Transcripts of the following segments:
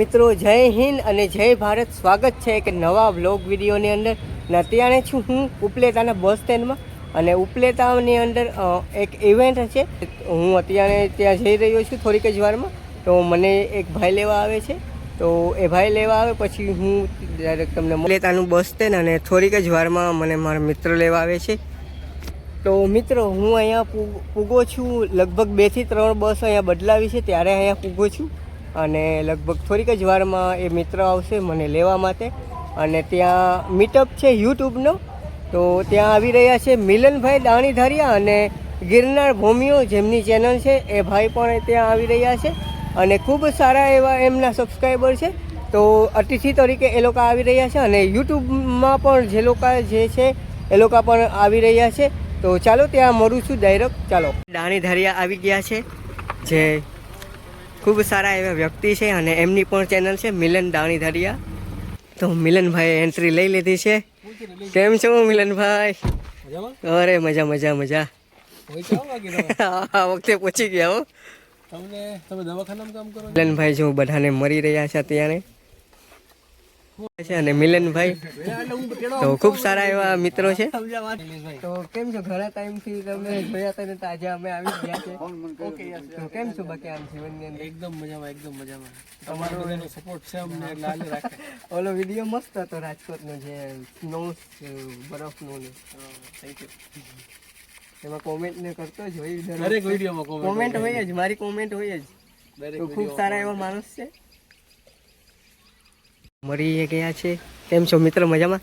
મિત્રો, જય હિન્દ અને જય ભારત. સ્વાગત છે એક નવા વ્લોગ વિડીયોની અંદર. અત્યારે છું હું ઉપલેટાના બસ સ્ટેન્ડમાં અને ઉપલેટાની અંદર એક ઇવેન્ટ છે. હું અત્યારે ત્યાં જઈ રહ્યો છું થોડીક જ વારમાં. તો મને એક ભાઈ લેવા આવે છે. તો એ ભાઈ લેવા આવે, પછી હું ડાયરેક્ટ તમને ઉપલેટાનું બસ સ્ટેન્ડ અને થોડીક જ વારમાં મને મારા મિત્ર લેવા આવે છે. તો મિત્રો, હું અહીંયા પૂગો છું. લગભગ બેથી ત્રણ બસ અહીંયા બદલાવી છે. ત્યારે અહીંયા પૂગો છું. અને લગભગ થોડીક જ વારમાં એ મિત્ર આવશે મને લેવા માટે. અને ત્યાં મીટઅપ છે યુટ્યુબનો. તો ત્યાં આવી રહ્યા છે મિલનભાઈ દાણીધારિયા અને ગિરનાર ભૂમિઓ જેમની ચેનલ છે, એ ભાઈ પણ ત્યાં આવી રહ્યા છે. અને ખૂબ સારા એવા એમના સબસ્ક્રાઈબર છે. તો અતિથિ તરીકે એ લોકો આવી રહ્યા છે અને યુટ્યુબમાં પણ જે લોકો જે છે, એ લોકો પણ આવી રહ્યા છે. તો ચાલો ત્યાં મળું છું ડાયરેક્ટ. ચાલો. દાણીધારિયા આવી ગયા છે. જે ખૂબ સારા એવા વ્યક્તિ છે અને એમની પણ ચેનલ છે મિલન દાણીધારિયા. તો મિલનભાઈ એન્ટ્રી લઈ લીધી છે. કેમ છો મિલનભાઈ? અરે મજા મજા મજા. આ વખતે પહોંચી ગયા હો. તમને તમે દવાખાનામાં કામ કરો મિલનભાઈ જો બધાને મરી રહ્યા છે અત્યારે. છે અને મિલનભાઈ તો ખૂબ સારા એવા મિત્રો છે. તો કેમ છો? ઘણા ટાઈમથી તમે જોયા હતા ને તો આજે અમે આવી ગયા છે. તો કેમ છો બાકી આમ જીવનની અંદર? એકદમ મજામાં એકદમ મજામાં. તમારો એનો સપોર્ટ છે અમને એટલે હાલી રાખે. ઓલો વીડિયો મસ્ત હતો રાજકોટનો જે સ્નો બરફનો ને. થેન્ક યુ એમાં કોમેન્ટ ને કરતો જ હોય. દરેક વિડીયોમાં કોમેન્ટ કોમેન્ટ હોય. જ મારી કોમેન્ટ હોય જ. તો ખૂબ સારા એવા માણસ છે. મળી ગયા છે. કેમ છો મિત્ર મજામાં?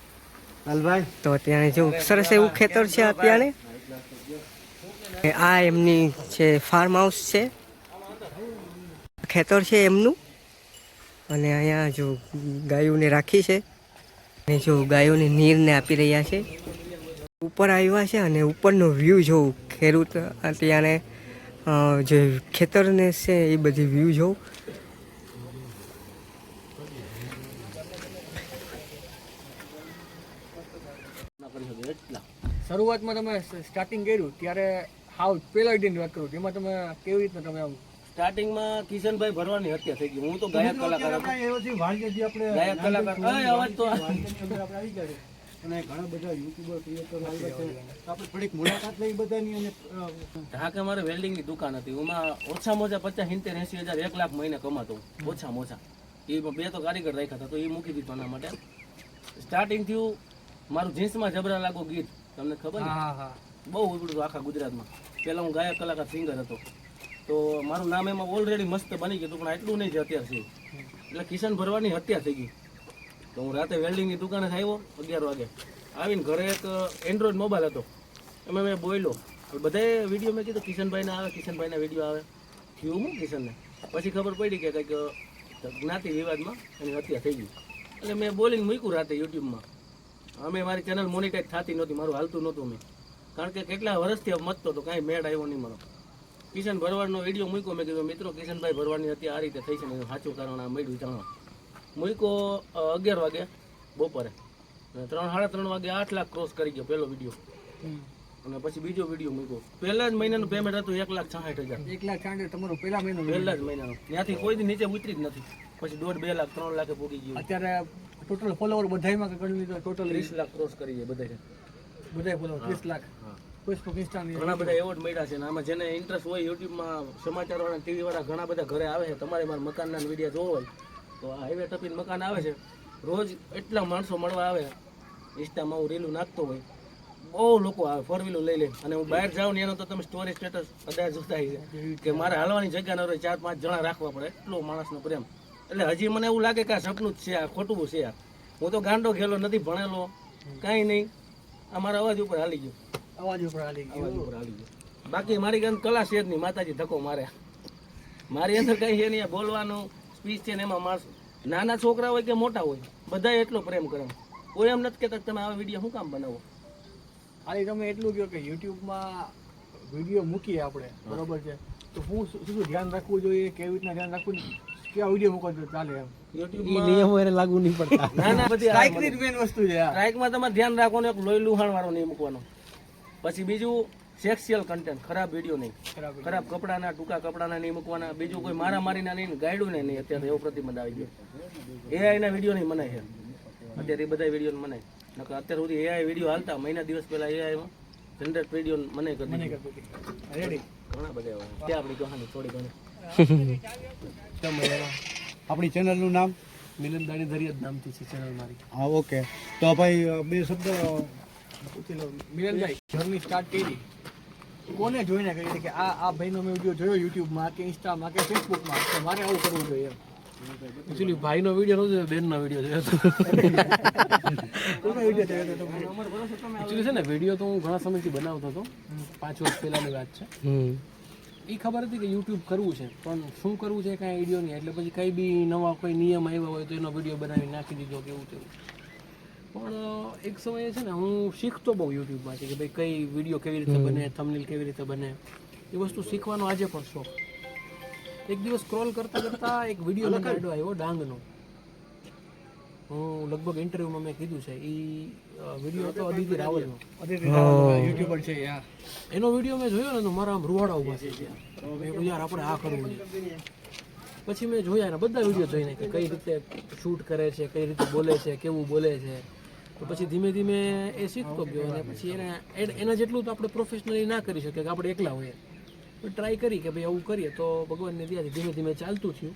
લાલભાઈ? તો અત્યારે જો સરસ એવું ખેતર છે અત્યારે. આ એમની છે ફાર્મ હાઉસ છે. ખેતર છે એમનું. અને અહીંયા જો ગાયોને રાખી છે. અને જો ગાયોને નીરને આપી રહ્યા છે. ઉપર આવ્યા છે અને ઉપરનો વ્યૂ જોઉં ખેડૂત અત્યારે જે ખેતરને છે એ બધી વ્યૂ જોઉં શરૂઆતમાં તમે સ્ટાર્ટિંગ કર્યું ત્યારે હાઉ પેલા દિન વાત કરું એમાં તમે કેવી રીતના તમે આમ? સ્ટાર્ટિંગમાં કિશનભાઈ ભરવાની હત્યા થઈ ગઈ હું તો ગાયક કલાકાર ગાયક કલાકાર. અવાજ તો અને ઘણા બધા યુટ્યુબર ક્રિએટર આવ્યા છે. આપણે થોડીક મુલાકાત લઈ બધાની અને ઢાકે મારે વેલ્ડિંગની દુકાન હતી એમાં ઓછામાં ઓછા પચાસ સિત્તેર એસી હજાર એક લાખ મહિને કમાતો ઓછામાં ઓછા. એ બે તો કારીગર રાખ્યા હતા તો એ મૂકી દીધો એના માટે. સ્ટાર્ટિંગ થયું મારું જીન્સમાં જબરા લાગો ગીત. તમને ખબર બહુ ઉપડું હતું આખા ગુજરાતમાં. પહેલાં હું ગાયક કલાકાર સિંગર હતો. તો મારું નામ એમાં ઓલરેડી મસ્ત બની ગયું હતું પણ એટલું નહીં જ અત્યારે છે. એટલે કિશન ભરવાની હત્યા થઈ ગઈ. તો હું રાતે વેલ્ડિંગની દુકાને આવ્યો અગિયાર વાગે. આવીને ઘરે એક એન્ડ્રોઈડ મોબાઈલ હતો. એમાં મેં બોલ્યો. બધાએ વીડિયો મેં કીધું કિશનભાઈના આવે કિશનભાઈના વીડિયો આવે. થયું હું કિશનને. પછી ખબર પડી કે કંઈક જ્ઞાતિ વિવાદમાં એની હત્યા થઈ ગઈ. એટલે મેં બોલીને મૂક્યું રાતે યુટ્યુબમાં. અમે મારી ચેનલ મોનિટાઈઝ થતી નહોતી, મારું હાલતું નહોતું મેં. કારણ કે કેટલા વર્ષથી મતતો તો કાંઈ મેળ આવ્યો નહીં મારો. કિશન ભરવાડનો વીડિયો મૂક્યો, મેં કીધું, મિત્રો, કિશનભાઈ ભરવાડની હત્યા આ રીતે થઈ છે ને એનું સાચું કારણ આ મળ્યું જાણો. મૂક્યો અગિયાર વાગે બપોરે. ત્રણ, સાડા ત્રણ વાગે આઠ લાખ ક્રોસ કરી ગયો, પહેલો વીડિયો અને પછી બીજો વીડિયો મૂક્યો. પહેલા જ મહિનાનું પેમેન્ટ હતું એક લાખ છાસઠ હજાર. એક લાખ છાસઠ તમારો પહેલા મહિનો પહેલા જ મહિનાનો. ત્યાંથી કોઈ દી નીચે ઉતરી જ નથી. પછી દોઢ બે લાખ ત્રણ લાખે પૂગી ગયું. અત્યારે ટોટલ ફોલોવર બધાયમાં ગણી લીધો ટોટલ ત્રીસ લાખ ક્રોસ કરી જાય બધા બધા ફોલોવર ત્રીસ લાખ. હા. ઘણા બધા એવોર્ડ મળ્યા છે અને આમાં જેને ઇન્ટરેસ્ટ હોય યુટ્યુબમાં સમાચાર વાળા ટીવી વાળા ઘણા બધા ઘરે આવે છે. તમારે મારા મકાનના વીડિયો જોવો હોય તો આ હાઈવે ટપીને મકાન આવે છે. રોજ એટલા માણસો મળવા આવે. ઇન્સ્ટામાં હું રીલું નાખતો હોય. બહુ લોકો આવે ફોર વ્હીલર લઈ લે અને હું બહાર જાઉં ને એનો તો તમે સ્ટોરી સ્ટેટસ બધા જોતા છે. કે મારે હાલવાની જગ્યા ન રહે ચાર પાંચ જણા રાખવા પડે. એટલો માણસનો પ્રેમ. એટલે હજી મને એવું લાગે કે આ સપનું જ છે આ ખોટું છે આ. હું તો ગાંડો ખેલો નથી ભણેલો કાંઈ નહીં. આ મારા અવાજ ઉપર હાલી ગયો. અવાજ ઉપર હાલી ગયો. અવાજ ઉપર આવી ગયો. બાકી મારી અંદર કલા છે જ નહીં માતાજી ધક્કો મારે. મારી અંદર કઈ છે નહીં બોલવાનું સ્પીચ છે ને એમાં માણસ. નાના છોકરા હોય કે મોટા હોય બધા એટલો પ્રેમ કરે. કોઈ એમ નથી કહેતા તમે આવા વીડિયો શું કામ બનાવો? ખાલી તમે એટલું કહો કે યુટ્યુબમાં વીડિયો મૂકીએ આપણે બરોબર છે? તો હું શું શું ધ્યાન રાખવું જોઈએ? કેવી રીતના ધ્યાન રાખવું? કેવા વીડિયો મૂકો જોઈએ? ચાલે એમ. એને લાગુ નહીં પડતા. ના ના બધી સ્ટ્રાઇકની મેન વસ્તુ છે આ. સ્ટ્રાઇકમાં તમારે ધ્યાન રાખવાનું એક લોહી લુહાણ વાળો નહીં મૂકવાનો. પછી બીજું સેક્સિયલ કન્ટેન્ટ ખરાબ વીડિયો નહીં. ખરાબ ખરાબ કપડાના ટૂંકા કપડાના નહીં મૂકવાના. બીજું કોઈ મારા મારીના નહીં ગાયડું ને નહીં. અત્યારે એવો પ્રતિબંધ આવી ગયો. એઆઈ ના વીડિયો નહીં મનાય છે અત્યારે એ બધા વીડિયો મનાય. નકર અત્યાર સુધી એઆઈ વીડિયો હાલતા મહિના દિવસ પહેલા એઆઈમાં જનરેટ વીડિયો મને કરી મને દીધું. કરતી હતી રેડી ઘણા બધા એવા. કે આપણી કહાની થોડી ઘણી. આપણી ચેનલનું નામ મિલન દાણી ધરિયા નામથી છે ચેનલ મારી. હા ઓકે. તો ભાઈ બે શબ્દ. મિલનભાઈ જર્ની સ્ટાર્ટ કરી. કોને જોઈને કરી કે આ આ ભાઈનો મેં વીડિયો જોયો યુટ્યુબમાં કે ઇન્સ્ટામાં કે ફેસબુકમાં તો મારે આવું કરવું જોઈએ એમ. એકચ્યુઅલી ભાઈનો વીડિયો નહોતો બેનનો વીડિયો જોયો હતો છે ને વીડિયો તો હું ઘણા સમયથી બનાવતો હતો. પાંચ વર્ષ પહેલાની વાત છે. એ ખબર હતી કે યુટ્યુબ કરવું છે પણ શું કરવું છે કાંઈ આઈડિયો નહીં. એટલે પછી કંઈ બી નવા કોઈ નિયમ આવ્યા હોય તો એનો વીડિયો બનાવી નાખી દીધો કેવું તેવું. પણ એક સમયે છે ને હું શીખતો બહુ યુટ્યુબમાંથી કે ભાઈ કઈ વીડિયો કેવી રીતે બને થંબનેલ કેવી રીતે બને. એ વસ્તુ શીખવાનો આજે પણ શોખ. એક દિવસ સ્ક્રોલ કરતા કરતા એક વીડિયો લખાડ્યો આવ્યો ડાંગનો. હું લગભગ ઇન્ટરવ્યુમાં મેં કીધું છે એ વીડિયો હતો અદિતિ રાવલનો. યુટ્યુબર છે યાર. એનો વીડિયો મેં જોયો ને તો મારા આમ રૂવાડા ઊભા થઈ ગયા મેં યાર આપણે આ કરવું છે. પછી મેં જોયા ને બધા વીડિયો જોઈને કે કઈ રીતે શૂટ કરે છે કઈ રીતે બોલે છે કેવું બોલે છે. તો પછી ધીમે ધીમે એ શીખતો ગયો અને પછી એને એ- એના જેટલું તો આપણે પ્રોફેશનલી ના કરી શકીએ કે આપણે એકલા હોઈએ. ટ્રાય કરી કે ભાઈ આવું કરીએ તો ભગવાનને દયાથી ધીમે ધીમે ચાલતું થયું.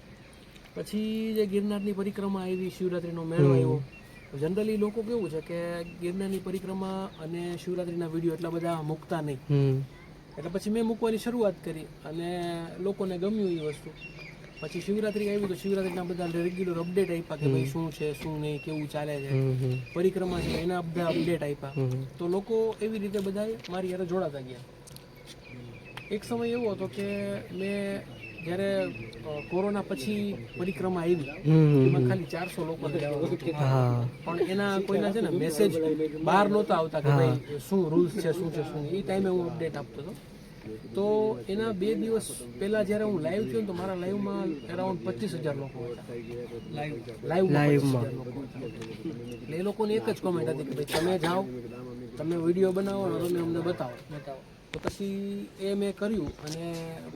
પછી જે ગિરનારની પરિક્રમા આવી શિવરાત્રીનો મેળો આવ્યો જનરલી લોકો કેવું છે કે ગિરનારની પરિક્રમા અને શિવરાત્રિના વીડિયો એટલા બધા મૂકતા નહીં. એટલે પછી મેં મૂકવાની શરૂઆત કરી અને લોકોને ગમ્યું એ વસ્તુ. પછી શિવરાત્રી આવી તો શિવરાત્રીના બધા રેગ્યુલર અપડેટ આપ્યા કે ભાઈ શું છે શું નહીં કેવું ચાલે છે. પરિક્રમા છે એના બધા અપડેટ આપ્યા. તો લોકો એવી રીતે બધા મારી યારે જોડાતા ગયા. એક સમય એવો હતો કે મેં જ્યારે કોરોના પછી પરિક્રમા આવી એમાં ખાલી ચારસો લોકો પણ એના કોઈના છે ને મેસેજ બહાર નહોતા આવતા કે ભાઈ શું રૂલ્સ છે શું છે શું એ ટાઈમે હું અપડેટ આપતો હતો. તો એના બે દિવસ પહેલા જ્યારે હું લાઈવ થયો ને તો મારા લાઈવમાં અરાઉન્ડ પચીસ હજાર લોકો હતા. લાઈવ લાઈવમાં એટલે એ લોકોની એક જ કોમેન્ટ હતી કે ભાઈ તમે જાઓ તમે વીડિયો બનાવો અને તમે અમને બતાવો. બતાવો. તો પછી એ મેં કર્યું અને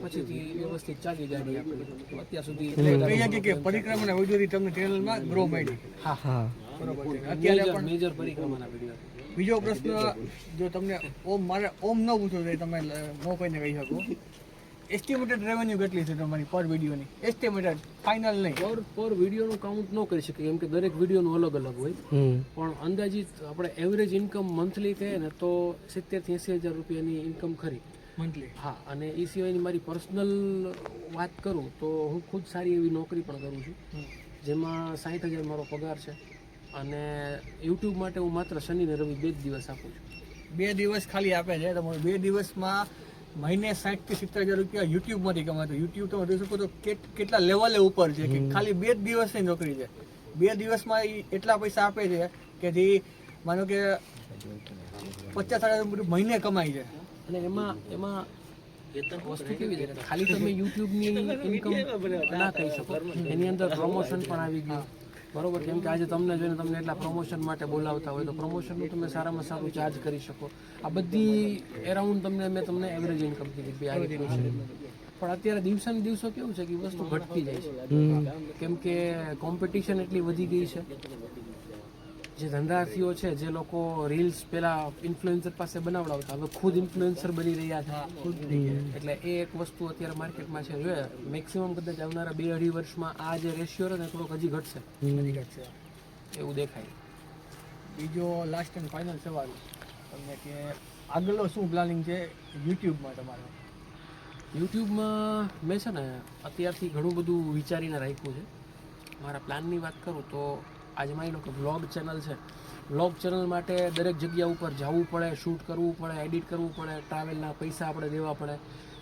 પછીથી વ્યવસ્થિત ચાલી જાય આપણી. અત્યાર સુધી કે પરિક્રમાના વિડીયોથી તમને ચેનલમાં ગ્રો મળી હા. હા. બરોબર અત્યારે પણ મેજર પરિક્રમાના વીડિયો બીજો પ્રશ્ન જો તમને ઓમ મારે ઓમ ન પૂછો તો તમે ન કોઈને કહી શકો. એસ્ટિમેટેડ રેવન્યુ કેટલી છે તમારી પર વિડીયોની એસ્ટિમેટેડ ફાઇનલ નહીં. પર પર વિડીયોનું કાઉન્ટ ન કરી શકીએ કેમ કે દરેક વિડીયોનું અલગ અલગ હોય. પણ અંદાજિત આપણે એવરેજ ઇન્કમ મંથલી કહે ને તો સિત્તેરથી એંસી હજાર રૂપિયાની ઇન્કમ ખરી. મંથલી હા અને એ સિવાયની મારી પર્સનલ વાત કરું તો હું ખુદ સારી એવી નોકરી પણ કરું છું. જેમાં સાઠ હજાર મારો પગાર છે અને યુટ્યુબ માટે હું માત્ર શનિ ને રવિ બે જ દિવસ આપું છું. બે દિવસ ખાલી આપે છે તમારું બે દિવસમાં મહિને સાઠથી સિત્તેર હજાર રૂપિયા યુટ્યુબમાંથી કમાતો યુટ્યુબ તમે જોઈ શકો તો કેટ- કેટલા લેવલે ઉપર છે કે ખાલી બે જ દિવસની નોકરી છે. બે દિવસમાં એ એટલા પૈસા આપે છે કે જે માનો કે પચાસ હજાર રૂપિયા મહિને કમાય છે. અને એમાં એમાં વસ્તુ કેવી છે? ખાલી તમે યુટ્યુબની ઇન્કમ ના કહી શકો. એની અંદર પ્રમોશન પણ આવી ગયું. બરોબર? કેમ કે આજે તમને જોઈને તમને એટલા પ્રમોશન માટે બોલાવતા હોય તો પ્રમોશનનું તમે સારામાં સારું ચાર્જ કરી શકો. આ બધી એરાઉન્ડ તમને મેં તમને એવરેજ ઇન્કમ કીધી કે આ રીતનું છે. પણ અત્યારે દિવસે ને દિવસો કેવું છે કે વસ્તુ ઘટતી જાય છે. કેમ કે કોમ્પિટિશન એટલી વધી ગઈ છે. જે ધંધાર્થીઓ છે જે લોકો રીલ્સ પેલા ઇન્ફ્લુએન્સર પાસે બનાવડાવતા હવે ખુદ ઇન્ફ્લુએન્સર બની રહ્યા છે. એટલે એ એક વસ્તુ અત્યારે માર્કેટમાં છે. જોઈએ મેક્સિમમ કદાચ આવનારા બે અઢી વર્ષમાં આ જે રેશિયો ને થોડોક હજી ઘટશે. છે એવું દેખાય. બીજો લાસ્ટ એન્ડ ફાઇનલ સવાલ. તમને કે આગળનો શું પ્લાનિંગ છે યુટ્યુબમાં તમારો? યુટ્યુબમાં મેં છે ને અત્યારથી ઘણું બધું વિચારીને રાખ્યું છે. મારા પ્લાનની વાત કરું તો આજે માની લો કે વ્લોગ ચેનલ છે. વ્લોગ ચેનલ માટે દરેક જગ્યા ઉપર જવું પડે શૂટ કરવું પડે એડિટ કરવું પડે ટ્રાવેલના પૈસા આપણે દેવા પડે.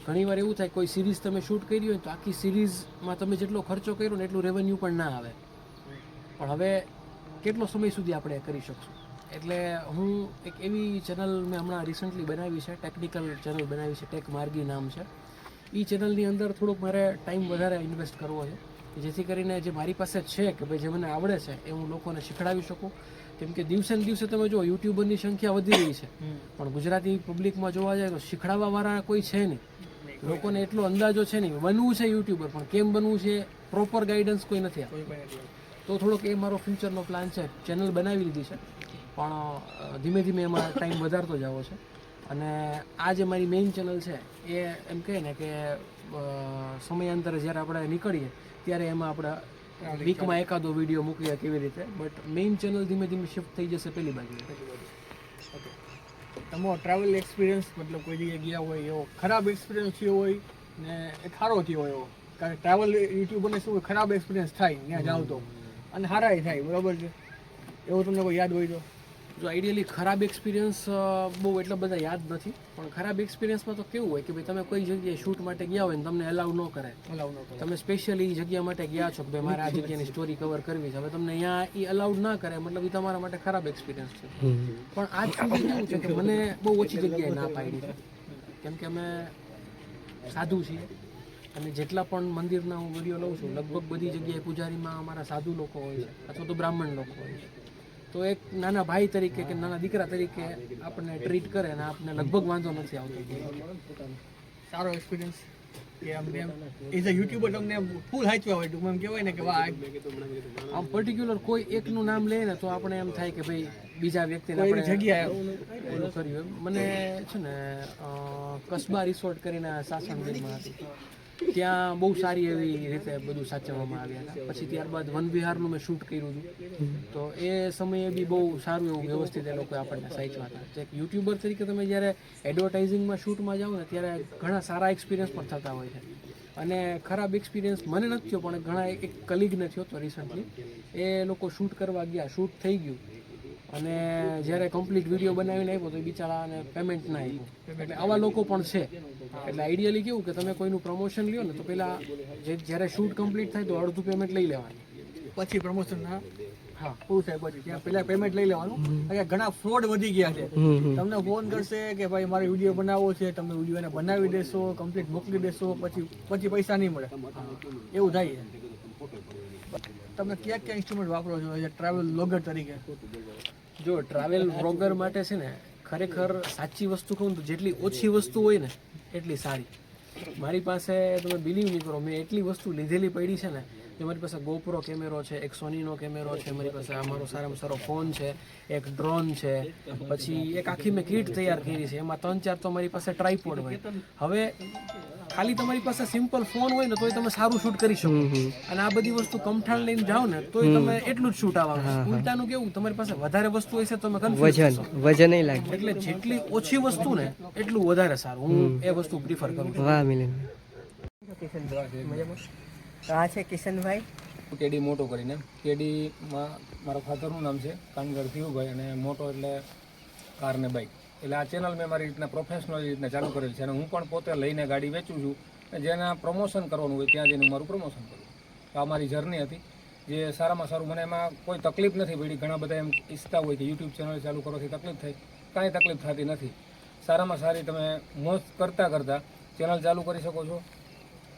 ઘણીવાર એવું થાય કોઈ સિરીઝ તમે શૂટ કરી હોય તો આખી સિરીઝમાં તમે જેટલો ખર્ચો કર્યો ને એટલું રેવન્યુ પણ ના આવે. પણ હવે કેટલો સમય સુધી આપણે કરી શકશું? એટલે હું એક એવી ચેનલ મેં હમણાં રિસન્ટલી બનાવી છે ટેકનિકલ ચેનલ બનાવી છે ટેક માર્ગી નામ છે. એ ચેનલની અંદર થોડુંક મારે ટાઈમ વધારે ઇન્વેસ્ટ કરવો છે. જેથી કરીને જે મારી પાસે છે કે ભાઈ જે મને આવડે છે એ હું લોકોને શીખડાવી શકું. કેમ કે દિવસે ને દિવસે તમે જો યુટ્યુબરની સંખ્યા વધી રહી છે. પણ ગુજરાતી પબ્લિકમાં જોવા જાય તો શીખડાવવા વાળા કોઈ છે નહીં. લોકોને એટલો અંદાજો છે નહીં. બનવું છે યુટ્યુબર પણ કેમ બનવું છે પ્રોપર ગાઈડન્સ કોઈ નથી તો થોડોક એ મારો ફ્યુચરનો પ્લાન છે. ચેનલ બનાવી લીધી છે. પણ ધીમે ધીમે એમાં ટાઈમ વધારતો જવો છે. અને આ જે મારી મેઇન ચેનલ છે એ એમ કહે ને કે સમયાંતરે જ્યારે આપણે નીકળીએ ત્યારે એમાં આપણે વીકમાં એકાદો વીડિયો મૂકીએ કેવી રીતે. બટ મેઇન ચેનલ ધીમે ધીમે શિફ્ટ થઈ જશે પેલી બાજુ તમારો ટ્રાવેલ એક્સપિરિયન્સ મતલબ કોઈ જગ્યાએ ગયા હોય એવો ખરાબ એક્સપિરિયન્સ થયો હોય ને એ સારો થયો હોય એવો. કારણ કે ટ્રાવેલ યુટ્યુબરને શું ખરાબ એક્સપિરિયન્સ થાય ત્યાં જાવ તો. અને સારાય થાય બરાબર છે? એવો તમને કોઈ યાદ હોય તો? જો આઈડિયલી ખરાબ એક્સપિરિયન્સ બહુ એટલા બધા યાદ નથી પણ ખરાબ એક્સપિરિયન્સમાં તો કેવું હોય કે ભાઈ તમે કોઈ જગ્યાએ શૂટ માટે ગયા હોય ને તમને અલાઉ ન કરે અલાવ ન કરે તમે સ્પેશિયલી એ જગ્યા માટે ગયા છો કે ભાઈ મારે આ જગ્યાની સ્ટોરી કવર કરવી છે. હવે તમને અહીંયા એ અલાઉડ ના કરે મતલબ એ તમારા માટે ખરાબ એક્સપિરિયન્સ છે. પણ આજ સુધી કેવું છે કે મને બહુ ઓછી જગ્યાએ ના પાડી છે. કેમ કે અમે સાધુ છીએ અને જેટલા પણ મંદિરના હું વીડિયો લઉં છું લગભગ બધી જગ્યાએ પૂજારીમાં અમારા સાધુ લોકો હોય છે અથવા તો બ્રાહ્મણ લોકો હોય છે. તો એક નાના ભાઈ તરીકે કે નાના દીકરા તરીકે આપણને ટ્રીટ કરે અને આપણને લગભગ વાંધો નથી આવતો. સારો એક્સપિરિયન્સ કે તેમ એઝ અ યુટ્યુબર તમને ફૂલ હાચવા હોય ટૂંકમાં એમ કહેવાય ને કે વાહ આમ. પર્ટિક્યુલર કોઈ એકનું નામ લે ને તો આપણે એમ થાય કે ભાઈ બીજા વ્યક્તિને આપણે જગ્યાએ કર્યું. મને છે ને કસ્બા રિસોર્ટ કરીને સાસણગીરમાં હતી. ત્યાં બહુ સારી એવી રીતે બધું સાચવવામાં આવ્યા હતા. પછી ત્યારબાદ વન વિહારનું મેં શૂટ કર્યું હતું. તો એ સમયે બી બહુ સારું એવું વ્યવસ્થિત એ લોકોએ આપણને સાચવા હતા. એક યુટ્યુબર તરીકે તમે જ્યારે એડવર્ટાઇઝિંગમાં શૂટમાં જાઓ ને, ત્યારે ઘણા સારા એક્સપિરિયન્સ પણ થતા હોય છે. અને ખરાબ એક્સપિરિયન્સ મને નથી થયો, પણ ઘણા એક કલીગને થયો હતો રિસન્ટલી એ લોકો શૂટ કરવા ગયા. શૂટ થઈ ગયું. અને જ્યારે કમ્પ્લીટ વીડિયો બનાવીને આપ્યો તો એ બિચારાને પેમેન્ટ ના આપ્યું. એટલે આવા લોકો પણ છે. એટલે આઈડિયલી કેવું કે તમે કોઈનું પ્રમોશન લ્યો ને તો પહેલાં જે જ્યારે શૂટ કમ્પ્લીટ થાય તો અડધું પેમેન્ટ લઈ લેવાનું. પછી પ્રમોશન હા. પૂરું થાય પછી. ત્યાં પેલા પેમેન્ટ લઈ લેવાનું. કારણ કે ઘણા ફ્રોડ વધી ગયા છે. તમને ફોન કરશે કે ભાઈ મારે વીડિયો બનાવવો છે. તમે વિડીયોને બનાવી દેશો કમ્પ્લીટ મોકલી દેશો પછી પછી પૈસા નહીં મળે. એવું થાય છે. તમે ક્યાં ક્યાં ઇન્સ્ટ્રુમેન્ટ વાપરો છો? ટ્રાવેલ લોગર તરીકે. જો ટ્રાવેલ બ્લોગર માટે છે ને, ખરેખર સાચી વસ્તુ કહું તો જેટલી ઓછી વસ્તુ હોય ને, એટલી સારી. મારી પાસે તમે બિલીવ નહીં કરો, મેં એટલી વસ્તુ લીધેલી પડી છે ને, કે મારી પાસે ગોપરો કેમેરો છે, એક સોનીનો કેમેરો છે, મારી પાસે અમારો સારામાં સારો ફોન છે, એક ડ્રોન છે, પછી એક આખી મેં કીટ તૈયાર કરી છે, એમાં ત્રણ ચાર તો મારી પાસે ટ્રાયપોડ હોય. હવે ખાલી તમારી પાસે સિમ્પલ ફોન હોય ને તોય તમે સારું શૂટ કરી શકો. અને આ બધી વસ્તુ કમઠાણ લઈને જાઓ ને તોય તમે એટલું જ શૂટ આવવાનું. ઉલટાનું કેવું તમારી પાસે વધારે વસ્તુ હોય છે તમે વજન વજન નહીં લાગે. એટલે જેટલી ઓછી વસ્તુ ને એટલું વધારે સારું. હું એ વસ્તુ પ્રિફર કરું છું. વાહ મિલન આ છે કિશનભાઈ. કેડી મોટો કરીને. કેડીમાં મારા ફાધરનું નામ છે કાનગર ધીરુભાઈ અને મોટો એટલે કાર ને બાઇક એટલે આ ચેનલ મેં મારી રીતના પ્રોફેશનલ રીતના ચાલુ કરેલ છે અને હું પણ પોતે લઈને ગાડી વેચું છું જેના પ્રમોશન કરવાનું હોય ત્યાં જઈને મારું પ્રમોશન કરું તો આ મારી જર્ની હતી. જે સારામાં સારું મને એમાં કોઈ તકલીફ નથી પડી. ઘણા બધા એમ ઈચ્છતા હોય કે યુટ્યુબ ચેનલ ચાલુ કરવાથી તકલીફ થાય. કાંઈ તકલીફ થતી નથી. સારામાં સારી તમે મોજ કરતાં કરતાં ચેનલ ચાલુ કરી શકો છો.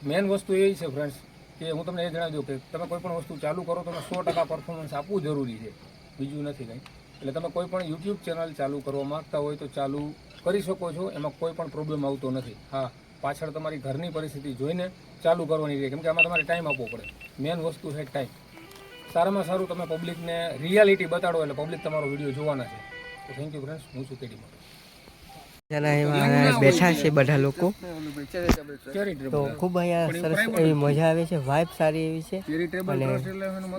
મેન વસ્તુ એ છે ફ્રેન્ડ્સ કે હું તમને એ જણાવી દઉં કે તમે કોઈ પણ વસ્તુ ચાલુ કરો તમે સો ટકા પરફોર્મન્સ આપવું જરૂરી છે. બીજું નથી કંઈ. એટલે તમે કોઈ પણ યુટ્યુબ ચેનલ ચાલુ કરવા માગતા હોય તો ચાલુ કરી શકો છો. એમાં કોઈ પણ પ્રોબ્લેમ આવતો નથી. હા પાછળ તમારી ઘરની પરિસ્થિતિ જોઈને ચાલુ કરવાની છે કેમ કે આમાં તમારે ટાઈમ આપવો પડે. મેન વસ્તુ છે ટાઈમ સારામાં સારું તમે પબ્લિકને રિયાલિટી બતાડો એટલે પબ્લિક તમારો વીડિયો જોવાના છે. તો થેન્ક યુ ફ્રેન્ડ્સ હું છું કેડી માટે જણા એમાં બેઠા છે બધા લોકો. તો ખૂબ અહીંયા સરસ એવી મજા આવે છે. વાઇબ સારી એવી છે. અને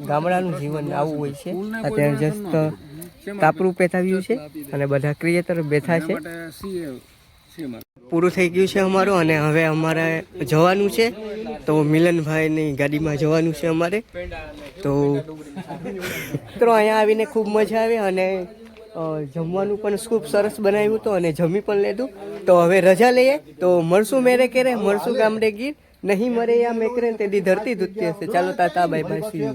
ગામડાનું જીવન આવું હોય છે. અત્યારે જસ્ટ તાપરું પેથાવ્યું છે અને બધા ક્રિએટર બેઠા છે. પૂરું થઈ ગયું છે અમારું અને હવે અમારે જવાનું છે. તો મિલનભાઈની ગાડીમાં જવાનું છે અમારે. તો મિત્રો અહીંયા આવીને ખૂબ મજા આવી અને જમવાનું પણ ખૂબ સરસ બનાવ્યું હતું અને જમી પણ લીધું. તો હવે રજા લઈએ. તો મળશું મેરે કેરે મળશું ગામડે ગીર. નહીં મરે યા મેકરે તે દી ધરતી દૂધતી હશે. ચાલો તાતા બાય બાય સી યુ